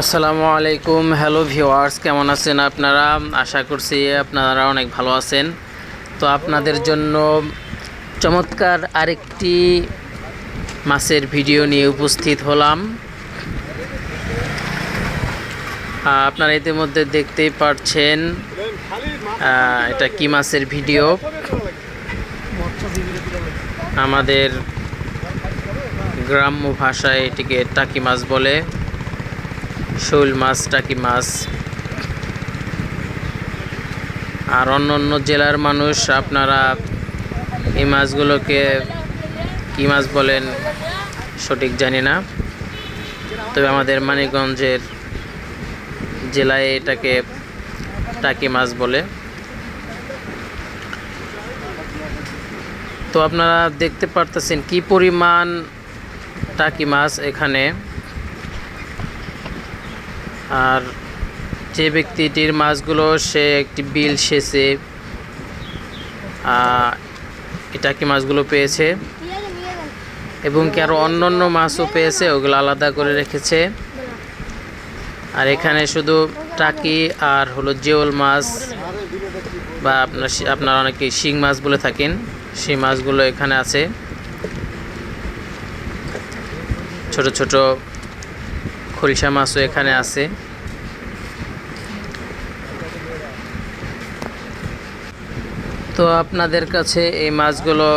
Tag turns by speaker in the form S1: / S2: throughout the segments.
S1: আসসালামু আলাইকুম। Hello viewers কেমন আছেন আপনারা? আশা করছি আপনারা অনেক ভালো আছেন। তো আপনাদের জন্য চমৎকার আরেকটি মাছের ভিডিও নিয়ে উপস্থিত হলাম। আপনারা ইতিমধ্যে দেখতেই পারছেন এটা কি মাছের ভিডিও আমাদের গ্রাম্য ভাষায় এটিকে টাকি মাছ বলে। শোল মাছ, টাকি মাছ আর অন্য অন্য জেলার মানুষ আপনারা এই মাছগুলোকে কী মাছ বলেন সঠিক জানি না। তবে আমাদের মানিকগঞ্জের জেলায় এটাকে টাকি মাছ বলে। তো আপনারা দেখতে পারতেছেন কি পরিমাণ টাকি মাছ এখানে। আর যে ব্যক্তিটির মাছগুলো সে একটি বিল সেচে এটা কি মাছগুলো পেয়েছে এবং কি আরও অন্য অন্য মাছও পেয়েছে, ওগুলো আলাদা করে রেখেছে। আর এখানে শুধু টাকি আর হলো জেওল মাছ বা আপনার আপনার অনেকে শিং মাছ বলে থাকেন, সেই মাছগুলো এখানে আছে। ছোট ছোট খরিষা মাছও এখানে আছে। তো আপনাদের কাছে এই মাছগুলো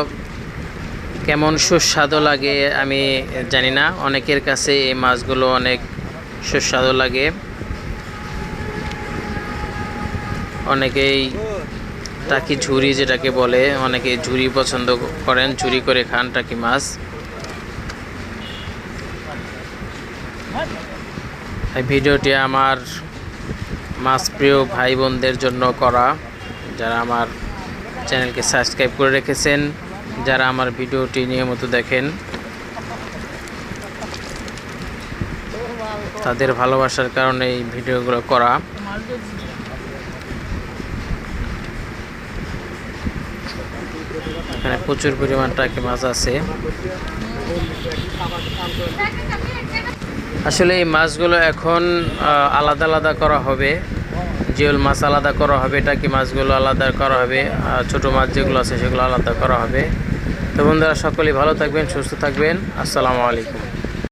S1: কেমন সুস্বাদু লাগে আমি জানি না। অনেকের কাছে এই মাছগুলো অনেক সুস্বাদু লাগে। অনেকেই টাকি ঝুরি যেটাকে বলে অনেকে ঝুরি পছন্দ করেন, ঝুরি করে খান টাকি মাছ। এই ভিডিওটি আমার মাছ প্রিয় ভাই বোনদের জন্য করা। যারা আমার চ্যানেলকে সাবস্ক্রাইব করে রেখেছেন, যারা আমার ভিডিওটি নিয়মিত দেখেন, তাদের ভালোবাসার কারণে এই ভিডিওগুলো করা। এখানে প্রচুর পরিমাণ টাকি মাছ আছে। আসলে এই মাছগুলো এখন আলাদা আলাদা করা হবে। জিওল মাছ আলাদা করা হবে, টাকি মাছগুলো আলাদা করা হবে, আর ছোটো মাছ যেগুলো আছে সেগুলো আলাদা করা হবে। তো বন্ধুরা, সকলেই ভালো থাকবেন, সুস্থ থাকবেন। আসসালামু আলাইকুম।